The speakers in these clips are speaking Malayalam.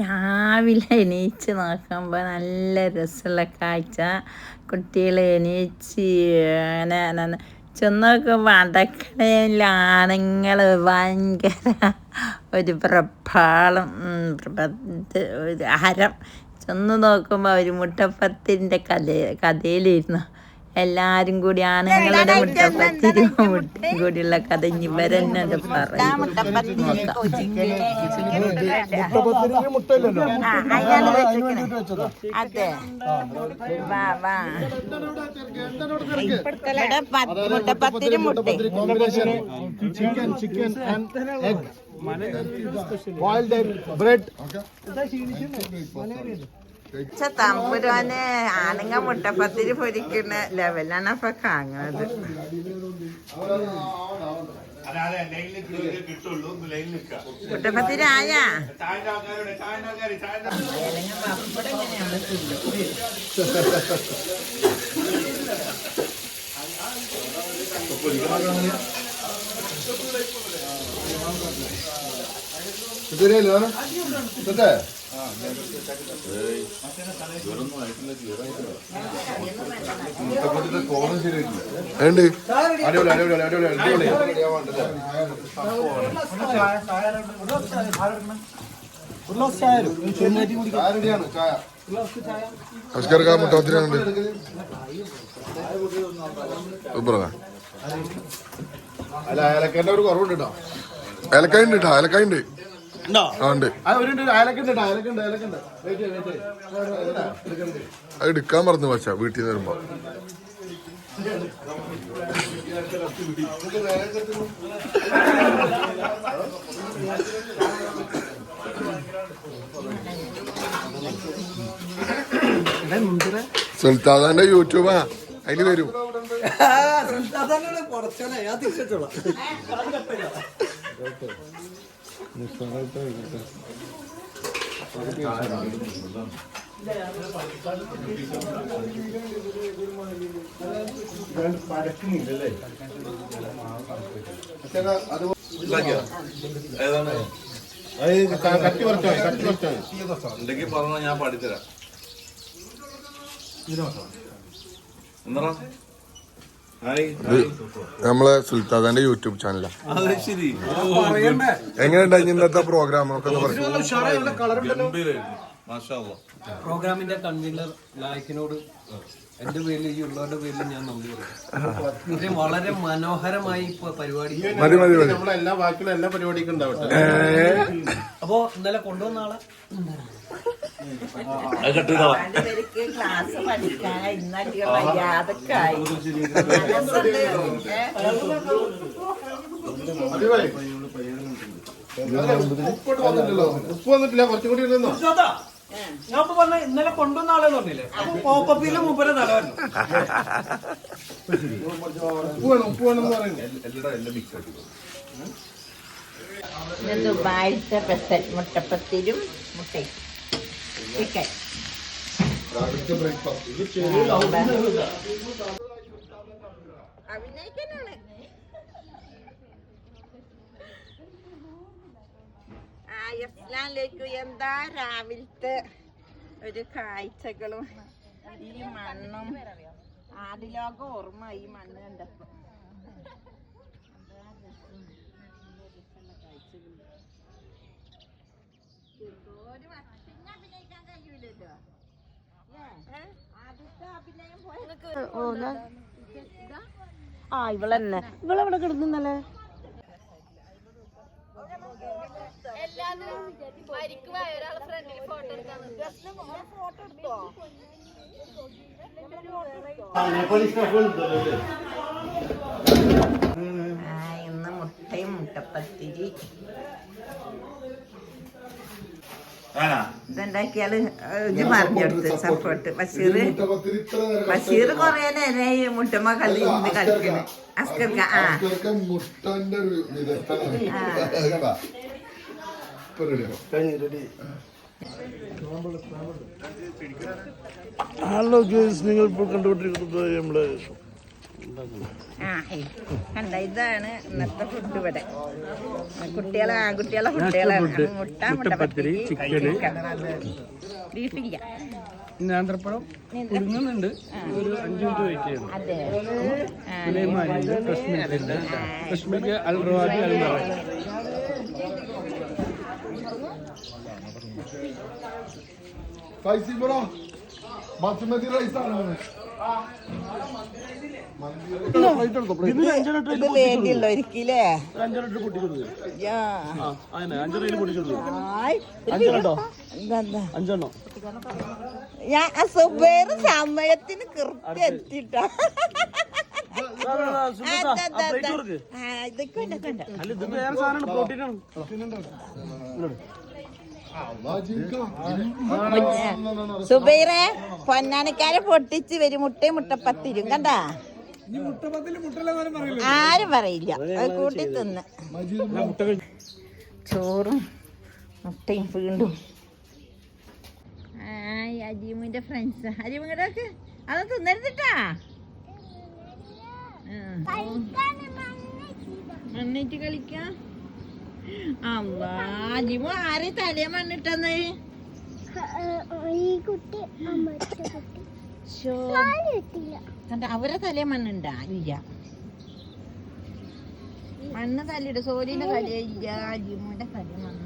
രാവിലെ എണീച്ച് നോക്കുമ്പോൾ നല്ല രസമുള്ള കാഴ്ച. കുട്ടികൾ എണീച്ച് അങ്ങനെ ചെന്ന് നോക്കുമ്പോൾ അടക്കളയിൽ ഭയങ്കര ഒരു പ്രഭാളം പ്രഭത്ത് ഒരു ഹരം ചെന്ന് നോക്കുമ്പോൾ ഒരു മുട്ടപ്പത്തിന്റെ കഥ കഥയിലിരുന്നു. എല്ലാരും കൂടിയാണ് ഞങ്ങളുടെ മുട്ടപ്പത്തിരി മുട്ടയും കൂടിയുള്ള കഥ ഇനി ഇവരെന്നെ അത് പറയും. മുട്ടപ്പത്തിന് മുട്ടയില്ലല്ലോ? അതെ. വാ വാ. ഇവിടെ പത്ത് മുട്ടപ്പത്തിരി chicken chicken and egg boiled egg bread തമ്പുരാന് ആനങ്ങ മുട്ടപ്പത്തിരി പൊരിക്കുന്ന ലെവലാണ് അപ്പൊ കാണുന്നത്. മുട്ടപ്പത്തിരി ശരിയല്ലോ എന്നിട്ടേ ഉണ്ട് അടിപൊളി അടിപൊളി അടിപൊളി അടിപൊളി. നമസ്കാരം മുട്ടോത്തിരിയുണ്ട് സൂപ്പറാ. അല്ല ഒരു കുറവുണ്ട് കേട്ടോ. അയലക്കായ ഉണ്ട് കേട്ടോ അയലക്കായ അത് എടുക്കാൻ മറന്നു വച്ചാ വീട്ടിൽ നിന്ന് വരുമ്പോ. സുൽത്താദാന്റെ യൂട്യൂബാ അതിന് വരും. കട്ടി കുറച്ചോ കട്ടി കുറച്ചോ ഉണ്ടെങ്കിൽ പറഞ്ഞോ ഞാൻ പാടിത്തരാം. എന്താ നമ്മളെ സുൽത്താദാന്റെ യൂട്യൂബ് ചാനലാ. എങ്ങനെയുണ്ട് എങ്ങനെയുണ്ടായി ഇന്നത്തെ പ്രോഗ്രാം ഒക്കെ. പ്രോഗ്രാമിന്റെ കൺവീനർ നായക്കിനോട് എന്റെ പേരിൽ ഈ ഉള്ളവരുടെ പേരിൽ ഞാൻ നന്ദി പറയും ഇത് വളരെ മനോഹരമായി ഇപ്പൊ പരിപാടി നമ്മളെ എല്ലാ ബാക്കിയുള്ള എല്ലാ പരിപാടിക്കും ഉണ്ടാവട്ടെ. അപ്പോ ഇന്നലെ കൊണ്ടുവന്ന ആളെ രണ്ടുപേർക്ക് ക്ലാസ് ഇന്നധികം ഏ? ഉപ്പ് വന്നിട്ടില്ല കുറച്ചും കൂടി ഇരുന്നോ? ഞാൻ ഇപ്പൊ പറഞ്ഞ ഇന്നലെ കൊണ്ടുവന്ന ആളെ പറഞ്ഞില്ലേ? പോപ്പപ്പിയിലെ മൂപ്പരെ തലവന്നു ഉപ്പ് വേണം ഉപ്പ് വേണം എന്ന് പറയുന്നത് എല്ലാം എല്ലാം മിക്സ് ആക്കി ഇത് ദുബായിലത്തെ മുട്ടപ്പത്തിരും മുട്ടയും ചിക്കൻ അഭിനയിക്കാനാണ് ആ. അസ്ലാലേക്കും എന്താ രാവിലത്തെ ഒരു കാഴ്ചകളും? ഈ മണ്ണും ആദിലോക ഓർമ്മ ഈ മണ്ണ് കണ്ടപ്പോ ഒരു പോയ ആ ഇവളെന്നെ. ഇവളെവിടെ കിടന്നല്ലേ ഫോട്ടോ എടുത്തോ ആ, ഇന്ന് മുട്ടയും മുട്ടപ്പത്തിരി ആണാ? ഇതുണ്ടാക്കിയാൽ ഇത് പറഞ്ഞെടുത്ത് സപ്പോർട്ട് ബഷീർ ബഷീർ കൊറേ നേരമായി മുട്ടമ്മ കളി ഇരുന്ന് കളിക്കണ്. അസ്കർക്ക ആ. മുട്ടന്റെ ഒരു ഹലോ ഗേസ് നിങ്ങൾ ഇപ്പോൾ കണ്ടുകൊണ്ടിരിക്കുന്നത് നമ്മളെ ആ. കണ്ട ഇതാണ് ഇന്നത്തെ ഫുഡ് ഇവിടെ. കുട്ടികളെ ആൺകുട്ടികളെ ഫുഡുകളാണ് മുട്ട മുട്ടപ്പത്തിരി ചിക്കൻ. ബീഫില്ല നേന്ത്രപ്പഴം പുഴുങ്ങുന്നുണ്ട് ഒരു അഞ്ച് മിനിറ്റ് വെയിറ്റ് ചെയ്യണം. Fresh milk Al Rawabi Almarai spicy bro basmati rice ആണ് അഞ്ചെണ്ണം? ഞാൻ സമയത്തിന് കൃത്യം എത്തിട്ടാ. ഇതൊക്കെ ഉണ്ട്, ഇതൊക്കെ ഉണ്ട്. അല്ല ഇത് വേറെ സാധനമാണ് പ്രോട്ടീനാണ്. സുബൈറെ പൊന്നാനിക്കാരെ പൊട്ടിച്ച് വരും. മുട്ടയും മുട്ടപ്പത്തിരും കണ്ടാ? ആരും പറയില്ല. അത് കൂട്ടി തിന്ന്. ചോറും മുട്ടയും വീണ്ടും. ആയ് അജീമിന്റെ ഫ്രണ്ട്സ് അജീമിങ്ങടൊക്കെ അത് തിന്നരുതിട്ടാ? മണ്ണിട്ട് കളിക്കാം? ആരെ തലയെ മണ്ണിട്ടെന്ന്? അവരെ തലയെ മണ്ണുണ്ടാ? ഇല്ല. മണ്ണ് തല്ലിട്ട് സോലിന്റെ തലയെ ഇല്ല. ജിമുന്റെ തല മണ്ണ്.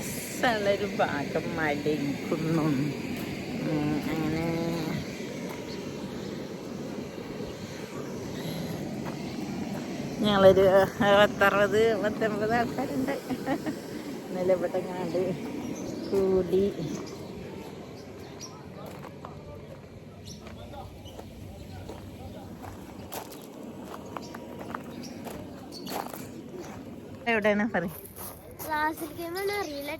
രസമുള്ളൊരു ഭാഗം മടിക്കുന്നും ഉം, അങ്ങനെ ഞങ്ങളൊരു പത്തറുപത് പത്തൊമ്പത് ആൾക്കാരുണ്ട്. ഇന്നലെ ഇവിടെ കണ്ട് കൂടി. എവിടെയാണ് പറയും? അറിയില്ല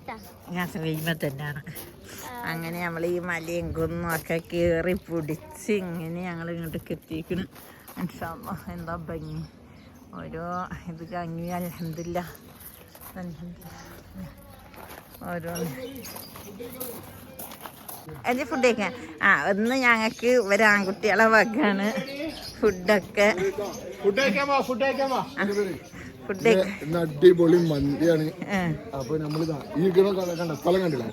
തന്നെയാണ്. അങ്ങനെ നമ്മൾ ഈ മലയും കുന്നും ഒക്കെ കയറി പിടിച്ച് ഇങ്ങനെ ഞങ്ങൾ ഇങ്ങോട്ട് എത്തിക്കണം മനസ്സാ എന്താ ഭംഗി? ഓരോ ഇത് ഭംഗി അലഹമില്ല ഓരോ എന്ത് ഫുഡ് കഴിക്കാൻ? ആ ഒന്ന് ഞങ്ങൾക്ക് ഒരു ആൺകുട്ടികളെ വകാണ് ഫുഡൊക്കെ ഫുഡ് കഴിക്കാമോ ഫുഡ് കഴിക്കാമോ അടിപൊളി മന്തിയാണ്. അപ്പൊ നമ്മളിതാ ഈ ഇരിക്കണ കണ്ട- കണ്ട സ്ഥലം കണ്ടില്ല?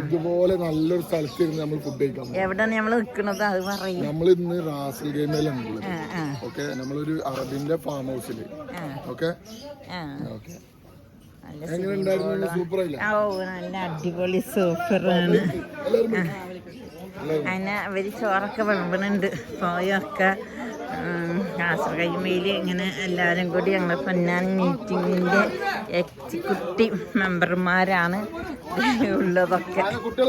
ഇതുപോലെ നല്ലൊരു സ്ഥലത്ത് ഇരുന്ന് നമ്മൾ ഫുഡ് കഴിക്കാം എവിടെയാണ് നമ്മൾ നിൽക്കുന്നത് അത് പറയും. നമ്മൾ ഇന്ന് റാസൽ ഗെയിമിലാണ് ഉള്ളത്. ഓക്കെ നമ്മളൊരു അറബിന്റെ ഫാം ഹൗസിൽ ഓക്കെ? ഓക്കെ. നല്ല അടിപൊളി സൂപ്പറാണ്. അതിന് അവർ ചോറൊക്കെ വിളമ്പണുണ്ട് പോയൊക്കെ. കാസർഗോഡ് ഇങ്ങനെ എല്ലാവരും കൂടി ഞങ്ങൾ പൊന്നാൻ മീറ്റിങ്ങിന്റെ എക്സിക്യൂട്ടീവ് മെമ്പർമാരാണ് ഉള്ളതൊക്കെ. കുട്ടികൾ